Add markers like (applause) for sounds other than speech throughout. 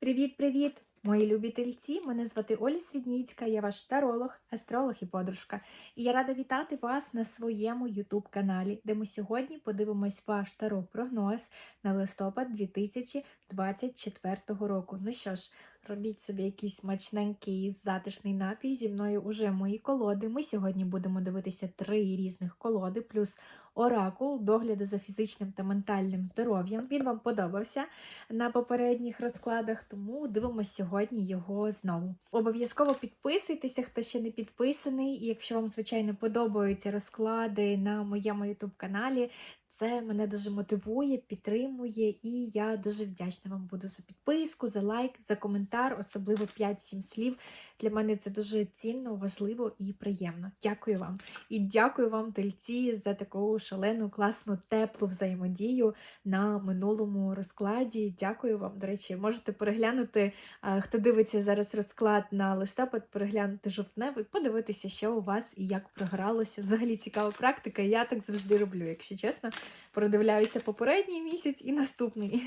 Привіт-привіт! Мої любі тельці! Мене звати Оля Свідніцька, я ваш таролог, астролог і подружка. І я рада вітати вас на своєму YouTube каналі, де ми сьогодні подивимось ваш таро прогноз на листопад 2024 року. Ну що ж, робіть собі якийсь смачненький затишний напій. Зі мною уже мої колоди. Ми сьогодні будемо дивитися три різних колоди, плюс оракул, догляду за фізичним та ментальним здоров'ям. Він вам подобався на попередніх розкладах, тому дивимося сьогодні його знову. Обов'язково підписуйтеся, хто ще не підписаний, і якщо вам, звичайно, подобаються розклади на моєму YouTube каналі. Це мене дуже мотивує, підтримує, і я дуже вдячна вам буду за підписку, за лайк, за коментар, особливо 5-7 слів. Для мене це дуже цінно, важливо і приємно. Дякую вам. І дякую вам, тельці, за таку шалену, класну, теплу взаємодію на минулому розкладі. Дякую вам. До речі, можете переглянути, хто дивиться зараз розклад на листопад, переглянути жовтневий, подивитися, що у вас і як програлося. Взагалі цікава практика. Я так завжди роблю, якщо чесно. Продивляюся попередній місяць і наступний.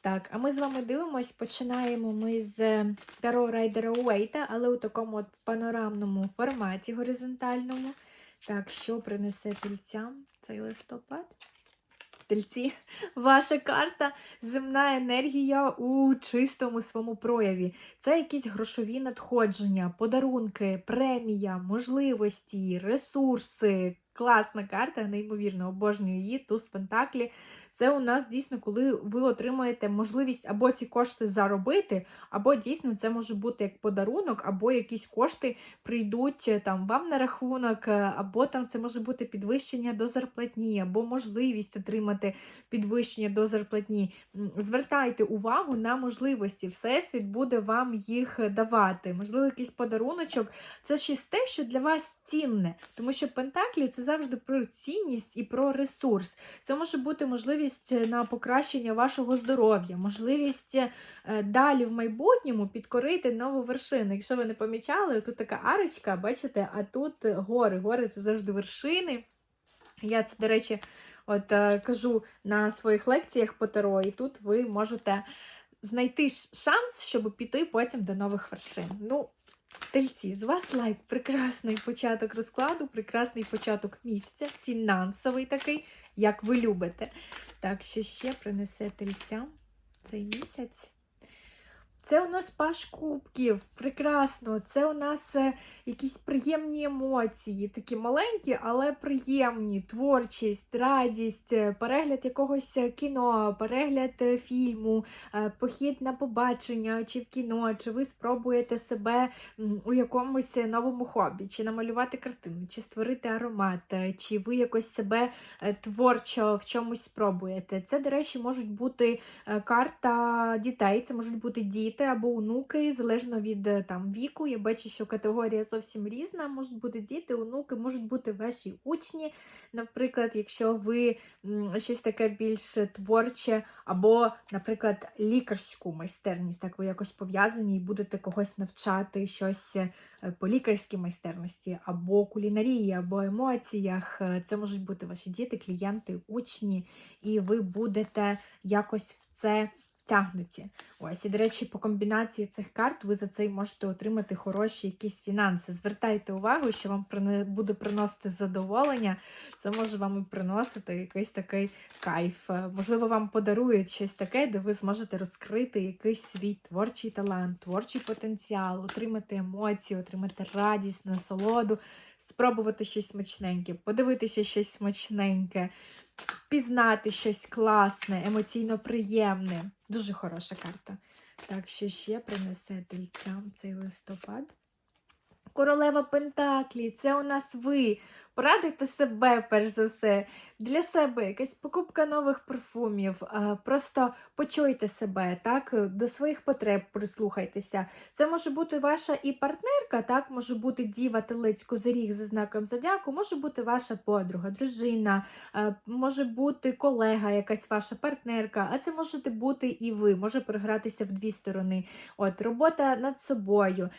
Так, а ми з вами дивимось, починаємо ми з Таро Райдера Уейта, але у такому от панорамному форматі горизонтальному. Так, що принесе тельцям цей листопад? Тельці, (laughs) ваша карта земна енергія у чистому своєму прояві. Це якісь грошові надходження, подарунки, премія, можливості, ресурси. Класна карта, неймовірно, обожнюю її, туз Пентаклі. Це у нас дійсно, коли ви отримаєте можливість або ці кошти заробити, або дійсно це може бути як подарунок, або якісь кошти прийдуть е, там вам на рахунок, е, або там це може бути підвищення до зарплатні, або можливість отримати підвищення до зарплатні. Звертайте увагу на можливості. Всесвіт буде вам їх давати. Можливо, якийсь подаруночок. Це щось те, що для вас цінне, тому що Пентаклі це завжди про цінність і про ресурс. Це може бути можливість на покращення вашого здоров'я, можливість е, далі в майбутньому підкорити нову вершину. Якщо ви не помічали, тут така арочка, бачите, а тут гори. Гори це завжди вершини. Я це, до речі, от е, кажу на своїх лекціях по таро, і тут ви можете знайти шанс, щоб піти потім до нових вершин. Ну, Тельці, з вас лайк, прекрасний початок розкладу, прекрасний початок місяця, фінансовий такий, як ви любите. Так, що ще принесе тельцям цей місяць? Це у нас паш кубків, прекрасно. Це у нас е, якісь приємні емоції, такі маленькі, але приємні. Творчість, радість, е, перегляд якогось е, кіно, перегляд фільму, похід на побачення чи в кіно, чи ви спробуєте себе у якомусь новому хобі, чи намалювати картину, чи створити аромат, чи ви якось себе творчо в чомусь спробуєте. Це, до речі, можуть бути карта дітей, це можуть бути діти або онуки, залежно від е, там віку. Я бачу, що категорія зовсім різна. Можуть бути діти, онуки, можуть бути ваші учні. Наприклад, якщо ви щось таке більш творче, або, наприклад, лікарську майстерність, так ви якось пов'язані і будете когось навчати щось е, по лікарській майстерності, або кулінарії, або емоціях. Е, Це можуть бути ваші діти, клієнти, учні, і ви будете якось в це втягнуті. Ось, і, до речі, по комбінації цих карт ви за це можете отримати хороші якісь фінанси. Звертайте увагу, що вам буде приносити задоволення, це може вам і приносити якийсь такий кайф. Можливо, вам подарують щось таке, де ви зможете розкрити якийсь свій творчий талант, творчий потенціал, отримати емоції, отримати радість, насолоду, спробувати щось смачненьке, подивитися щось смачненьке, пізнати щось класне, емоційно приємне. Дуже хороша карта. Так, що ще принесе тельцям цей листопад? Королева Пентаклі, це у нас ви. Порадуйте себе, перш за все, для себе якась покупка нових парфумів. Просто почуйте себе, так, до своїх потреб прислухайтеся. Це може бути ваша і партнерка, так, може бути діва телець козиріг за знаком зодіаку, може бути ваша подруга, дружина, може бути колега, якась ваша партнерка, а це можете бути і ви, може програтися в дві сторони. От, робота над собою,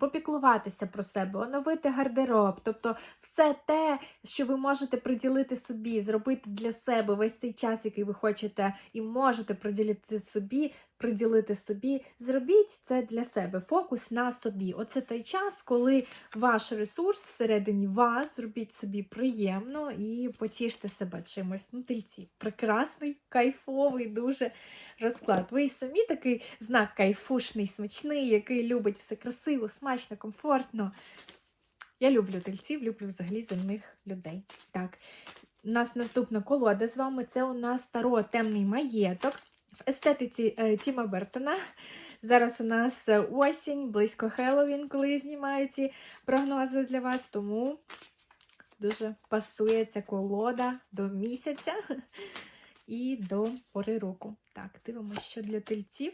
попіклуватися про себе, оновити гардероб, тобто все те, що ви можете приділити собі, зробити для себе весь цей час, який ви хочете, і можете приділити собі, приділити собі, зробіть це для себе. Фокус на собі. Оце той час, коли ваш ресурс всередині вас, зробіть собі приємно і потіште себе чимось. Ну, тельці, прекрасний, кайфовий, дуже розклад. Ви самі такий знак кайфушний, смачний, який любить все красиво, смачно, комфортно. Я люблю тельців, люблю взагалі земних людей. Так, у нас наступна колода з вами. Це у нас таро темний маєток в естетиці е, Тіма Бертона. Зараз у нас е, осінь, близько Хеллоуін, коли знімаю ці прогнози для вас, тому дуже пасує ця колода до місяця і до пори року. Так, дивимося, що для тельців.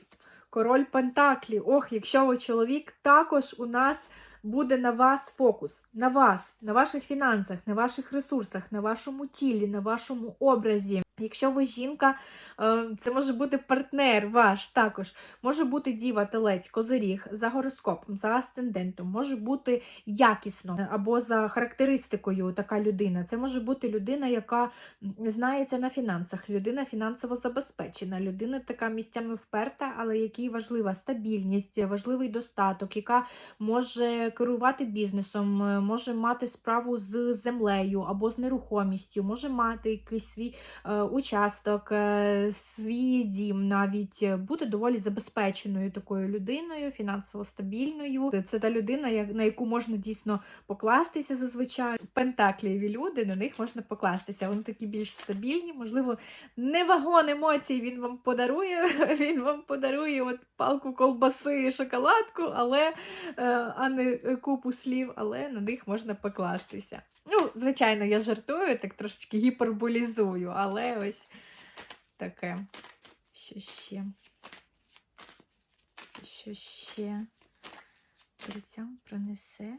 Король Пентаклі. Ох, якщо ви чоловік, також у нас буде на вас фокус. На вас, на ваших фінансах, на ваших ресурсах, на вашому тілі, на вашому образі. Якщо ви жінка, е, це може бути партнер ваш також. Може бути діва, телець, козиріг за гороскопом, за асцендентом, може бути якісно або за характеристикою така людина. Це може бути людина, яка знається на фінансах, людина фінансово забезпечена, людина така місцями вперта, але якій важлива стабільність, важливий достаток, яка може керувати бізнесом, е, може мати справу з землею або з нерухомістю, може мати якийсь свій е, участок, е, свій дім, навіть е, бути доволі забезпеченою такою людиною, фінансово стабільною. Це та людина, на яку можна дійсно покластися зазвичай. Пентаклієві люди, на них можна покластися. Вони такі більш стабільні, можливо, не вагон емоцій він вам подарує. (laughs) Він вам подарує от палку колбаси шоколадку, але е, а не купу слів, але на них можна покластися. Ну, звичайно, я жартую, так трошечки гіперболізую, але ось таке. Що ще? Що ще тельцям принесе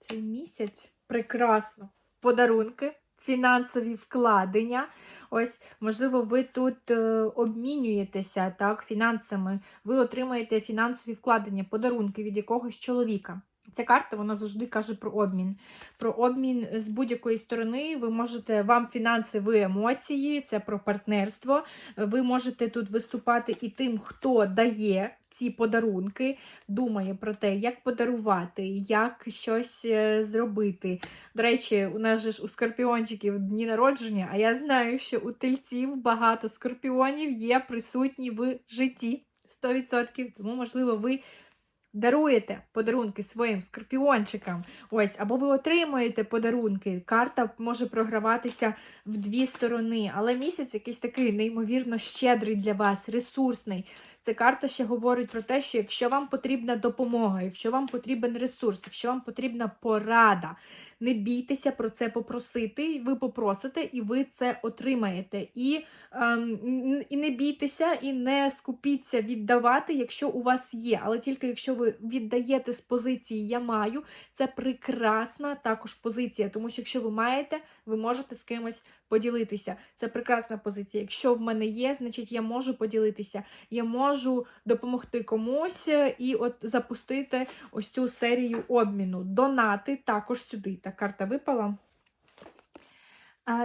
цей місяць? Прекрасно. Подарунки, фінансові вкладення. Ось, можливо, ви тут е, обмінюєтеся так, фінансами, ви отримаєте фінансові вкладення, подарунки від якогось чоловіка. Ця карта вона завжди каже про обмін. Про обмін з будь-якої сторони. Ви можете вам фінанси, ви емоції, це про партнерство. Ви можете тут виступати і тим, хто дає ці подарунки, думає про те, як подарувати, як щось е, зробити. До речі, у нас же ж у скорпіончиків дні народження, а я знаю, що у тельців багато скорпіонів є присутні в житті 100%. Тому, можливо, ви даруєте подарунки своїм скорпіончикам. Ось, або ви отримуєте подарунки. Карта може програватися в дві сторони, але місяць якийсь такий неймовірно щедрий для вас, ресурсний. Ця карта ще говорить про те, що якщо вам потрібна допомога, якщо вам потрібен ресурс, якщо вам потрібна порада, не бійтеся про це попросити, ви попросите, і ви це отримаєте. І, ем, і не бійтеся, і не скупіться віддавати, якщо у вас є. Але тільки якщо ви віддаєте з позиції Я маю, це прекрасна також позиція. Тому що якщо ви маєте, ви можете з кимось поділитися. Це прекрасна позиція. Якщо в мене є, значить я можу поділитися. Я можу допомогти комусь е, і от запустити ось цю серію обміну. Донати також сюди. Та карта випала.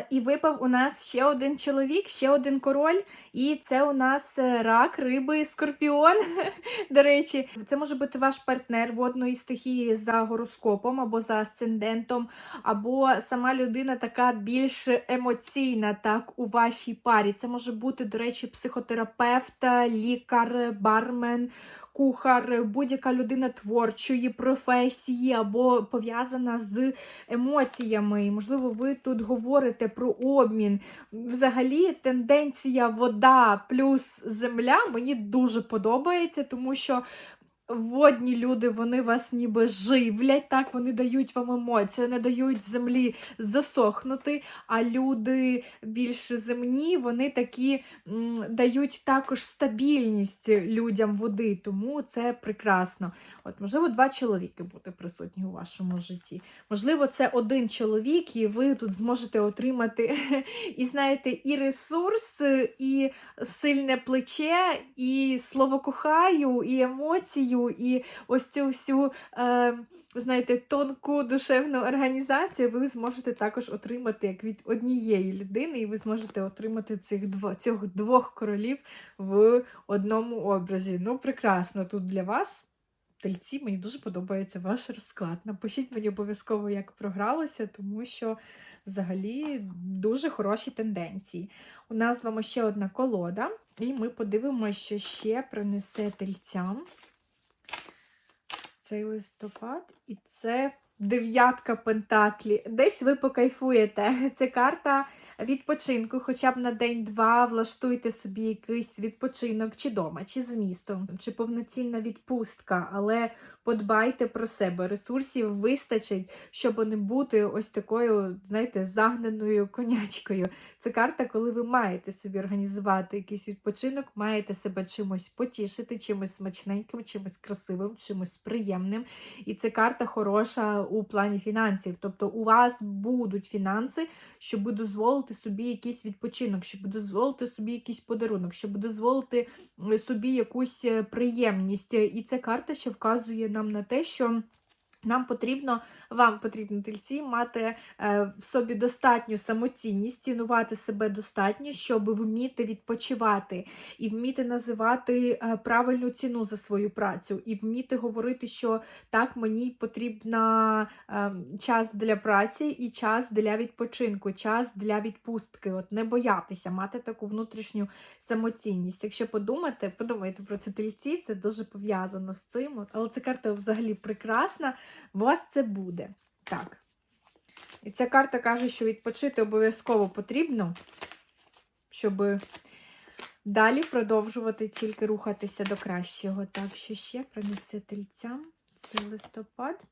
І випав у нас ще один чоловік, ще один король, і це у нас е, рак, риби, скорпіон. (laughs) До речі, це може бути ваш партнер водної стихії за гороскопом або за асцендентом, або сама людина така більш емоційна, так, у вашій парі. Це може бути, до речі, психотерапевт, лікар, бармен, кухар, будь-яка людина творчої професії або пов'язана з емоціями. І, можливо, ви тут говорите про обмін. Взагалі, тенденція вода плюс земля мені дуже подобається, тому що. Водні люди, вони вас ніби живлять, так, вони дають вам емоції, не дають землі засохнути, а люди більш земні, вони такі м, дають також стабільність людям води, тому це прекрасно. От, можливо, два чоловіки бути присутні у вашому житті. Можливо, це один чоловік, і ви тут зможете отримати (laughs) і знаєте, і ресурс, і сильне плече, і слово кохаю, і емоцію, і ось цю всю. Е, Знаєте, тонку душевну організацію ви зможете також отримати як від однієї людини, і ви зможете отримати цих дво, цих двох королів в одному образі. Ну, прекрасно тут для вас. Тельці, мені дуже подобається ваш розклад. Напишіть мені обов'язково, як програлося, тому що взагалі дуже хороші тенденції. У нас з вами ще одна колода, і ми подивимося, що ще принесе тельцям цей листопад, і це дев'ятка пентаклі. Десь ви покайфуєте. (laughs) Це карта відпочинку, хоча б на день-два влаштуйте собі якийсь відпочинок, чи дома, чи з містом, чи повноцінна відпустка, але подбайте про себе. Ресурсів вистачить, щоб не бути ось такою, знаєте, загнаною конячкою. Це карта, коли ви маєте собі організувати якийсь відпочинок, маєте себе чимось потішити, чимось смачненьким, чимось красивим, чимось приємним. І це карта хороша у плані фінансів. Тобто у вас будуть фінанси, щоб дозволити собі якийсь відпочинок, щоб дозволити собі якийсь подарунок, щоб дозволити собі якусь е, приємність. І ця карта ще вказує нам на те, що. Нам потрібно, вам потрібно тельці мати е, в собі достатню самоцінність, цінувати себе достатньо, щоб вміти відпочивати і вміти називати е, правильну ціну за свою працю, і вміти говорити, що так, мені потрібна е, час для праці і час для відпочинку, час для відпустки. От не боятися, мати таку внутрішню самоцінність. Якщо подумати, подумайте про це тельці, це дуже пов'язано з цим. Але ця карта взагалі прекрасна. У вас це буде. Так. І ця карта каже, що відпочити обов'язково потрібно, щоб далі продовжувати тільки рухатися до кращого. Так, що ще принесе тельцям? Це листопад.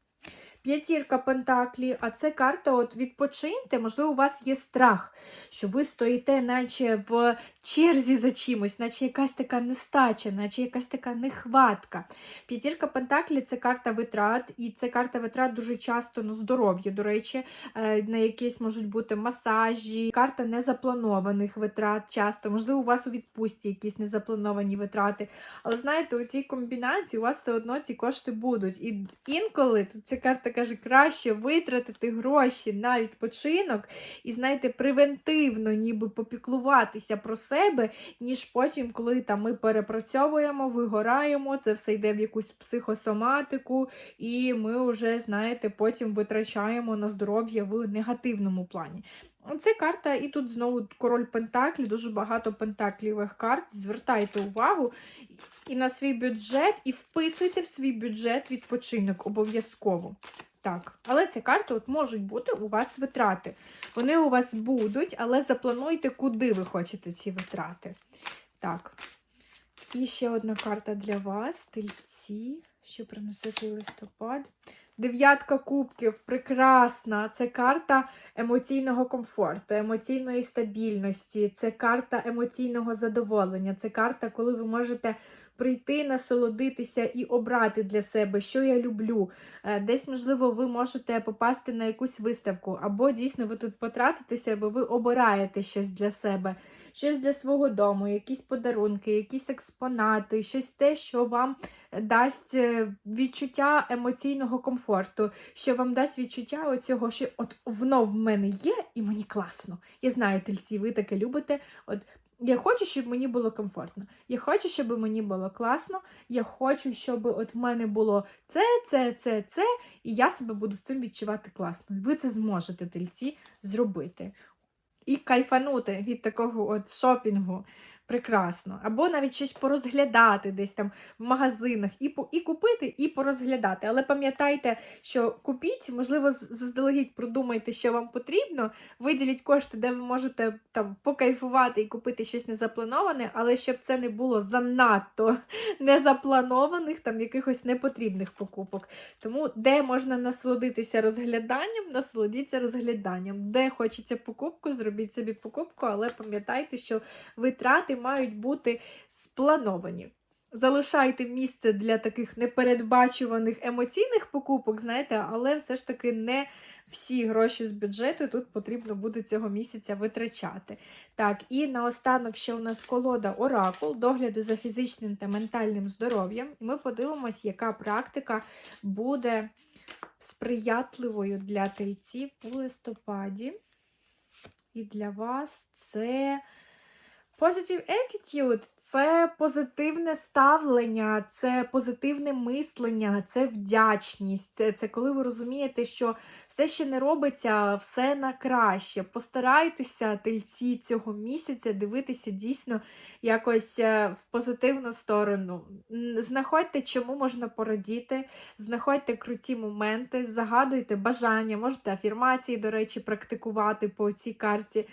П'ятірка Пентаклі, а це карта от відпочиньте, можливо, у вас є страх, що ви стоїте, наче в черзі за чимось, наче якась така нестача, наче якась така нехватка. П'ятірка Пентаклі це карта витрат, і це карта витрат дуже часто на здоров'я, до речі, е, на якісь можуть бути масажі, карта незапланованих витрат часто, можливо, у вас у відпустці якісь незаплановані витрати. Але знаєте, у цій комбінації у вас все одно ці кошти будуть. І інколи ця карта каже, краще витратити гроші на відпочинок і, знаєте, превентивно, ніби попіклуватися про себе, ніж потім, коли там ми перепрацьовуємо, вигораємо, це все йде в якусь психосоматику, і ми вже, знаєте, потім витрачаємо на здоров'я в негативному плані. Це карта, і тут знову король Пентаклі, дуже багато пентаклівих карт. Звертайте увагу і на свій бюджет, і вписуйте в свій бюджет відпочинок обов'язково. Так, але ці карти от можуть бути у вас витрати. Вони у вас будуть, але заплануйте, куди ви хочете ці витрати. Так. І ще одна карта для вас. Тельці, що принесе цей листопад. Дев'ятка кубків, прекрасна. Це карта емоційного комфорту, емоційної стабільності, це карта емоційного задоволення, це карта, коли ви можете прийти, насолодитися і обрати для себе, що я люблю. Е, десь, можливо, ви можете попасти на якусь виставку, або дійсно ви тут потратитеся, бо ви обираєте щось для себе, щось для свого дому, якісь подарунки, якісь експонати, щось те, що вам дасть е, відчуття емоційного комфорту, що вам дасть відчуття оцього, що от воно в мене є, і мені класно. Я знаю, тельці, ви таке любите. От я хочу, щоб мені було комфортно. Я хочу, щоб мені було класно. Я хочу, щоб от в мене було це, це, це, це, і я себе буду з цим відчувати класно. Ви це зможете тельці зробити. І кайфанути від такого от шопінгу прекрасно. Або навіть щось порозглядати десь там в магазинах, і і купити, і порозглядати. Але пам'ятайте, що купіть, можливо, заздалегідь продумайте, що вам потрібно, виділіть кошти, де ви можете там покайфувати і купити щось незаплановане, але щоб це не було занадто (laughs) незапланованих, там якихось непотрібних покупок. Тому, де можна насолодитися розгляданням, насолодіться розгляданням. Де хочеться покупку, зробіть собі покупку, але пам'ятайте, що витрати мають бути сплановані. залишайте місце для таких непередбачуваних емоційних покупок, знаєте, але все ж таки не всі гроші з бюджету тут потрібно буде цього місяця витрачати. Так, і наостанок, ще у нас колода Оракул догляду за фізичним та ментальним здоров'ям. І ми подивимось, яка практика буде сприятливою для тельців у листопаді. І для вас це Positive attitude – це позитивне ставлення, це позитивне мислення, це вдячність. Це, це коли ви розумієте, що все ще не робиться, все на краще. Постарайтеся тельці цього місяця дивитися дійсно якось е, в позитивну сторону. Знаходьте, чому можна порадіти, знаходьте круті моменти, загадуйте бажання, можете афірмації, до речі, практикувати по цій карті.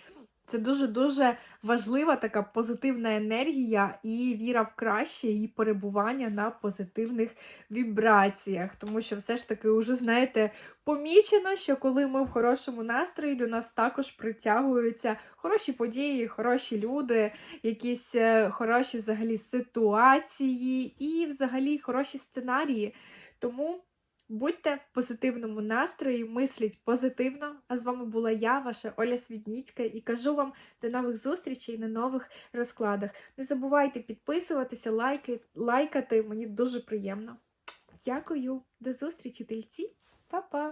Це дуже-дуже важлива така позитивна енергія і віра в краще, і перебування на позитивних вібраціях. Тому що все ж таки, вже, знаєте, помічено, що коли ми в хорошому настрої, до нас також притягуються хороші події, хороші люди, якісь е, хороші взагалі ситуації і взагалі хороші сценарії. Тому. Будьте в позитивному настрої, мисліть позитивно. А з вами була я, ваша Оля Свідніцька, і кажу вам до нових зустрічей на нових розкладах. Не забувайте підписуватися, лайки, лайкати, мені дуже приємно. Дякую, до зустрічі, тельці, Па-па!